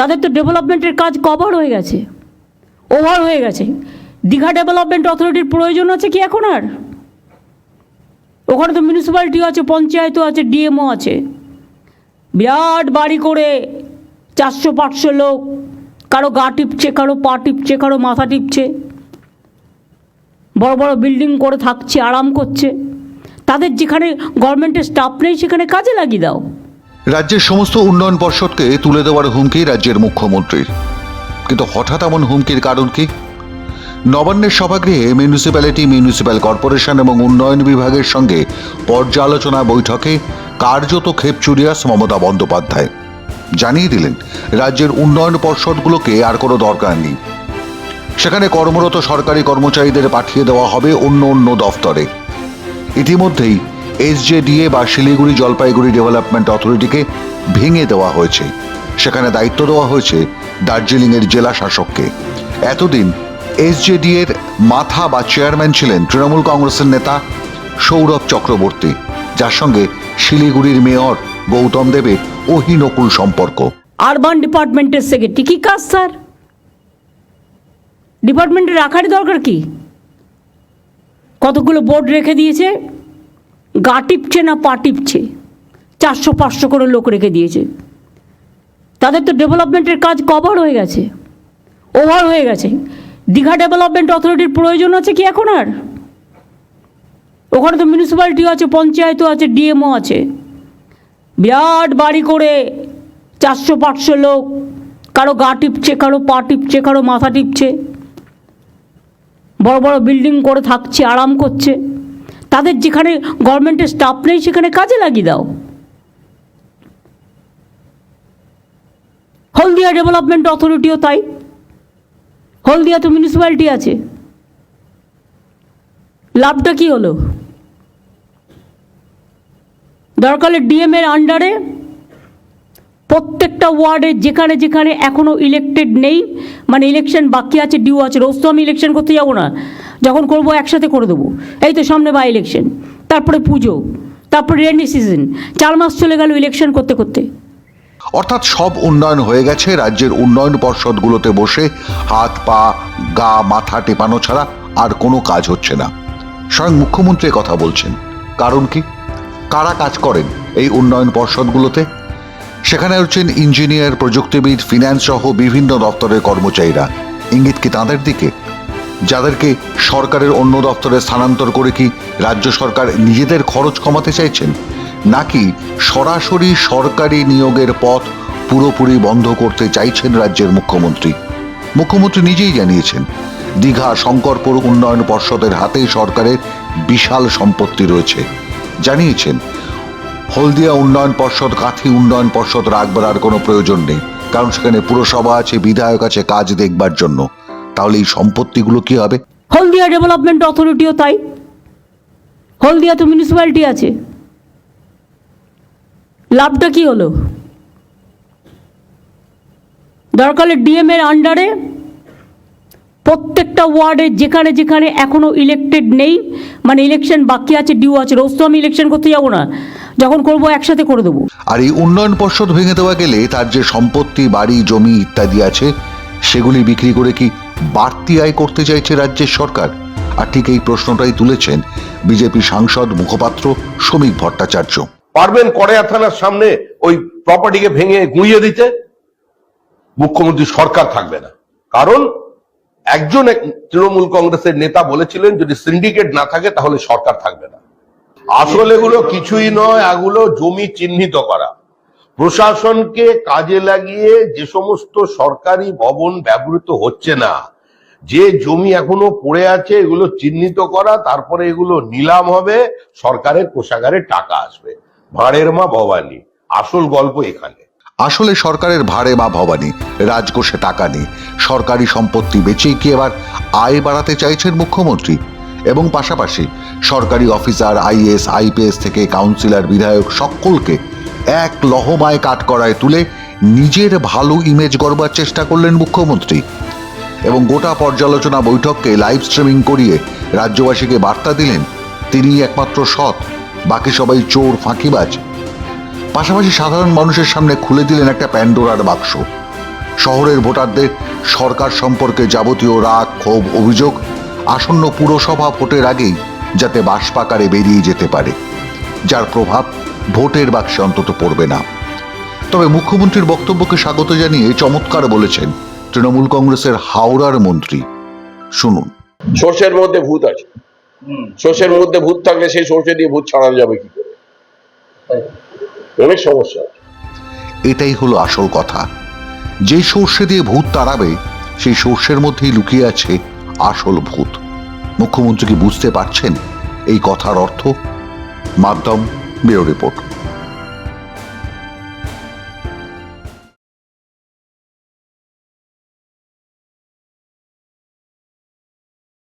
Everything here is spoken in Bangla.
তাদের তো ডেভেলপমেন্টের কাজ কভার হয়ে গেছে, ওভার হয়ে গেছে। দীঘা ডেভেলপমেন্ট অথরিটির প্রয়োজন আছে কি এখন আর? ওখানে তো মিউনিসিপ্যালিটিও আছে, পঞ্চায়েতও আছে ডিএমও আছে। বিরাট বাড়ি করে চারশো, পাঁচশো লোক, কারও গা টিপছে, কারও পা টিপছে, কারও মাথা টিপছে। বড় বড় বিল্ডিং করে থাকছে, আরাম করছে। তাদের যেখানে গভর্নমেন্টের স্টাফ নেই, সেখানে কাজে লাগিয়ে দাও। রাজ্যের সমস্ত উন্নয়ন পর্ষদকে তুলে দেওয়ার হুমকি রাজ্যের মুখ্যমন্ত্রীর। কিন্তু হঠাৎ এমন হুমকির কারণ কি? নবান্নের সভাগৃহে মিউনিসিপ্যালিটি, মিউনিসিপ্যাল কর্পোরেশন এবং উন্নয়ন বিভাগের সঙ্গে পর্যালোচনা বৈঠকে কার্যত খেপচুরিয়াস মমতা বন্দ্যোপাধ্যায়। জানিয়ে দিলেন, রাজ্যের উন্নয়ন পর্ষদগুলোকে আর কোনো দরকার নেই। সেখানে কর্মরত সরকারি কর্মচারীদের পাঠিয়ে দেওয়া হবে অন্য অন্য দফতরে। ইতিমধ্যেই এসজেডিএ বা শিলিগুড়ি জলপাইগুড়ি ডেভেলপমেন্ট অথরিটিকে ভেঙে দেওয়া হয়েছে। সেখানে দায়িত্ব দেওয়া হয়েছে দার্জিলিংয়ের জেলা শাসককে। এতদিন এসজেডি এর মাথা বা চেয়ারম্যান ছিলেন তৃণমূল কংগ্রেসের নেতা সৌরভ চক্রবর্তী, যার সঙ্গে শিলিগুড়ির মেয়র গৌতম দেবের অহিনকুল সম্পর্ক। আরবান ডিপার্টমেন্টের সেক্রেটারি কী কাজ, স্যার? ডিপার্টমেন্টে রাখারই দরকার কি? কতগুলো বোর্ড রেখে দিয়েছে গা টিপছে না পা টিপছে? চারশো, পাঁচশো করে লোক রেখে দিয়েছে। তাদের তো ডেভেলপমেন্টের কাজ কভার হয়ে গেছে, ওভার হয়ে গেছে। দীঘা ডেভেলপমেন্ট অথরিটির প্রয়োজন আছে কি এখন আর? ওখানে তো মিউনিসিপ্যালিটিও আছে, পঞ্চায়েতও আছে, ডিএমও আছে। বিরাট বাড়ি করে চারশো, পাঁচশো লোক, কারও গা টিপছে, কারও পা টিপছে, কারও মাথা টিপছে। বড় বড় বিল্ডিং করে থাকছে, আরাম করছে। তাদের যেখানে গভর্নমেন্টের স্টাফ নেই, সেখানে কাজে লাগিয়ে দাও। হলদিয়া ডেভেলপমেন্ট অথরিটিও তাই। হলদিয়া তো মিউনিসিপ্যালিটি আছে। লাভটা কি হলো? দরকার ডিএম এর আন্ডারে প্রত্যেকটা ওয়ার্ডে যেখানে যেখানে এখনও ইলেক্টেড নেই মানে ইলেকশন বাকি আছে ডিউ আছে, রোজ তো আমি ইলেকশন করতে যাব না। যখন করব একসাথে করে দেবো। এই তো সামনে বা ইলেকশন তারপরে পুজো, তারপরে রেনি সিজন চার মাস চলে গেল ইলেকশন করতে করতে। অর্থাৎ সব উন্নয়ন হয়ে গেছে, রাজ্যের উন্নয়ন পর্ষদগুলোতে বসে হাত, পা, গা, মাথা টেপানো ছাড়া আর কোনো কাজ হচ্ছে না। স্বয়ং মুখ্যমন্ত্রী কথা বলছেন। কারণ কি? কারা কাজ করেন এই উন্নয়ন পর্ষদগুলোতে? সেখানে হচ্ছেন ইঞ্জিনিয়ার, প্রযুক্তিবিদ ফিন্যান্স সহ বিভিন্ন দপ্তরের কর্মচারীরা। ইঙ্গিত কি তাঁদের দিকে? যাদেরকে সরকারের অন্য দপ্তরে স্থানান্তর করে কি রাজ্য সরকার নিজেদের খরচ কমাতে চাইছেন? নাকি সরাসরি সরকারি নিয়োগের পথ পুরোপুরি বন্ধ করতে চাইছেন রাজ্যের মুখ্যমন্ত্রী? মুখ্যমন্ত্রী নিজেই জানিয়েছেন, দীঘা শঙ্করপুর উন্নয়ন পর্ষদের হাতেই সরকারের বিশাল সম্পত্তি রয়েছে। জানিয়েছেন হলদিয়া উন্নয়ন পর্ষদ, কাঁথি উন্নয়ন পর্ষদ রাখবার আর কোনো প্রয়োজন নেই। কারণ সেখানে পুরসভা আছে, বিধায়ক আছে, কাজ দেখবার জন্য। তাহলে এই সম্পত্তিগুলো কি হবে? হলদিয়া ডেভেলপমেন্ট অথরিটিও তাই। হলদিয়া তো মিউনিসিপ্যালিটি আছে। লাভটা কি হলো? দরকার ডিএম এর আন্ডারে প্রত্যেকটা ওয়ার্ডে যেখানে যেখানে এখনও ইলেক্টেড নেই মানে ইলেকশন বাকি আছে ডিউ আছে রোজ তো আমি ইলেকশন করতে যাব না যখন করব একসাথে করে দেবো। আর এই উন্নয়ন পর্ষদ ভেঙে দেওয়া গেলে তার যে সম্পত্তি বাড়ি জমি ইত্যাদি আছে সেগুলি বিক্রি করে কি বাড়তি আয় করতে চাইছে রাজ্যের সরকার? আর ঠিক এই প্রশ্নটাই তুলেছেন বিজেপি সাংসদ মুখপাত্র শ্রমিক ভট্টাচার্য। পারবেন কড়াইয়া থানার সামনে ওই প্রপার্টিকে ভেঙে গুঁইয়ে দিতে? মুখ্যমন্ত্রী সরকার থাকবে না। কারণ একজন এক তৃণমূল কংগ্রেসের নেতা বলেছিলেন, যদি সিন্ডিকেট না থাকে, তাহলে সরকার থাকবে না। আসলে এগুলো কিছুই নয়, এগুলো জমি চিহ্নিত করা। প্রশাসনকে কাজে লাগিয়ে যে সমস্ত সরকারি ভবন ব্যবহৃত হচ্ছে না, যে জমি এখনও পড়ে আছে, এগুলো চিহ্নিত করা, তারপরে এগুলো নিলাম হবে, সরকারের কোষাগারে টাকা আসবে। ভাঁড়ের মা ভবানী, আসল গল্প এখানে। আসলে সরকারের ভাড়ে মা ভবানী, রাজকোষে টাকা নেই। সরকারি সম্পত্তি বেচেই কি এবার আয় বাড়াতে চাইছেন মুখ্যমন্ত্রী? এবং পাশাপাশি সরকারি অফিসার আইএস আইপিএস থেকে কাউন্সিলর, বিধায়ক সকলকে এক লহমায় কাট করায় তুলে নিজের ভালো ইমেজ গড়বার চেষ্টা করলেন মুখ্যমন্ত্রী। এবং গোটা পর্যালোচনা বৈঠককে লাইভ স্ট্রিমিং করিয়ে রাজ্যবাসীকে বার্তা দিলেন তিনি একমাত্র সৎ। বাকি সবাই চোর, ফাঁকিবাজ। পাশাপাশি সাধারণ মানুষের সামনে খুলে দিলেন একটা প্যান্ডোরার বাক্স। শহরের ভোটারদের সরকার সম্পর্কে যাবতীয় রাগ ক্ষোভ অভিযোগ আসন্ন পুরসভা ভোটের আগেই যাতে বাসপাকারে বেরিয়ে যেতে পারে। যার প্রভাব ভোটের বাক্সে অন্তত পড়বে না। তবে মুখ্যমন্ত্রীর বক্তব্যকে স্বাগত জানিয়ে চমৎকার বলেছেন তৃণমূল কংগ্রেসের হাওড়ার মন্ত্রী। শুনুন। সর্ষের মধ্যে ভূত আছে। সর্ষের মধ্যে ভূত থাকলে সেই সর্ষে দিয়ে ভূত ছাড়ানো যাবে কি করে? অনেক সমস্যা এটাই হলো আসল কথা। যে সর্ষে দিয়ে ভূত তাড়াবে, সেই সর্ষের মধ্যেই লুকিয়ে আছে আসল ভূত। মুখ্যমন্ত্রী কি বুঝতে পারছেন এই কথার অর্থ? মাধ্যম, ব্যুরো রিপোর্ট।